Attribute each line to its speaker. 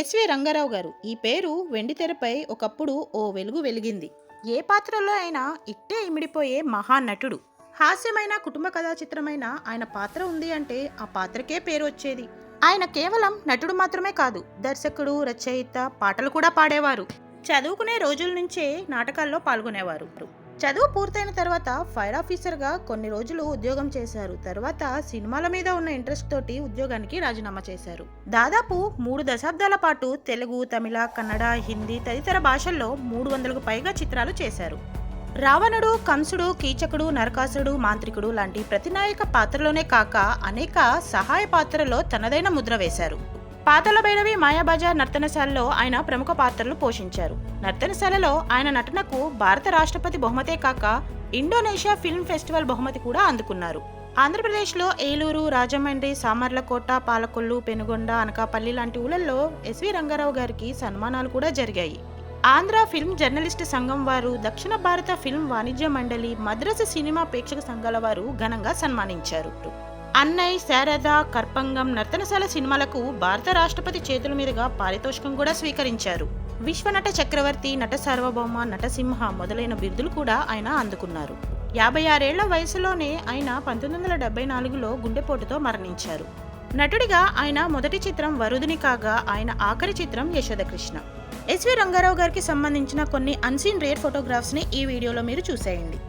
Speaker 1: SV Rangarao గారు ఈ పేరు వెండితెరపై ఒకప్పుడు ఓ వెలుగు వెలిగింది ఏ పాత్రలో అయినా ఇట్టే ఇమిడిపోయే మహానటుడు హాస్యమైన కుటుంబ కథా చిత్రమైన ఆయన పాత్ర ఉంది అంటే ఆ పాత్రకే పేరు వచ్చేది ఆయన కేవలం నటుడు మాత్రమే కాదు దర్శకుడు రచయిత పాటలు కూడా పాడేవారు చదువుకునే రోజుల నుంచే నాటకాల్లో పాల్గొనేవారు చదువు పూర్తయిన తర్వాత ఫైర్ ఆఫీసర్గా కొన్ని రోజులు ఉద్యోగం చేశారు తర్వాత సినిమాల మీద ఉన్న ఇంట్రెస్ట్ తోటి ఉద్యోగానికి రాజీనామా చేశారు దాదాపు మూడు దశాబ్దాల పాటు తెలుగు తమిళ కన్నడ హిందీ తదితర భాషల్లో మూడు వందలకు పైగా చిత్రాలు చేశారు రావణుడు కంసుడు కీచకుడు నరకాసుడు మాంత్రికుడు లాంటి ప్రతినాయక పాత్రలోనే కాక అనేక సహాయ పాత్రలో తనదైన ముద్ర వేశారు పాతల భైరవి మాయాబజార్ నర్తనశాలలో ఆయన ప్రముఖ పాత్రలు పోషించారు నర్తనశాలలో ఆయన నటనకు భారత రాష్ట్రపతి బహుమతే కాక ఇండోనేషియా ఫిల్మ్ ఫెస్టివల్ బహుమతి కూడా అందుకున్నారు ఆంధ్రప్రదేశ్లో ఏలూరు రాజమండ్రి సామర్లకోట పాలకొల్లు పెనుగొండ అనకాపల్లి లాంటి ఊళ్ళల్లో ఎస్వి రంగారావు గారికి సన్మానాలు కూడా జరిగాయి ఆంధ్ర ఫిల్మ్ జర్నలిస్ట్ సంఘం వారు దక్షిణ భారత ఫిల్మ్ వాణిజ్య మండలి మద్రాసు సినిమా ప్రేక్షక సంఘాల వారు ఘనంగా సన్మానించారు అన్నయ్య శారద కర్పంగం నర్తనశాల సినిమాలకు భారత రాష్ట్రపతి చేతుల మీదుగా పారితోషికం కూడా స్వీకరించారు విశ్వనట చక్రవర్తి నట సార్వభౌమ నటసింహ మొదలైన బిరుదులు కూడా ఆయన అందుకున్నారు యాభై ఆరేళ్ల వయసులోనే ఆయన పంతొమ్మిది వందల డెబ్బై నాలుగులో గుండెపోటుతో మరణించారు నటుడిగా ఆయన మొదటి చిత్రం వరుదిని కాగా ఆయన ఆఖరి చిత్రం యశోదకృష్ణ ఎస్వి రంగారావు గారికి సంబంధించిన కొన్ని అన్సీన్ రేర్ ఫోటోగ్రాఫ్స్ని ఈ వీడియోలో మీరు చూసేయండి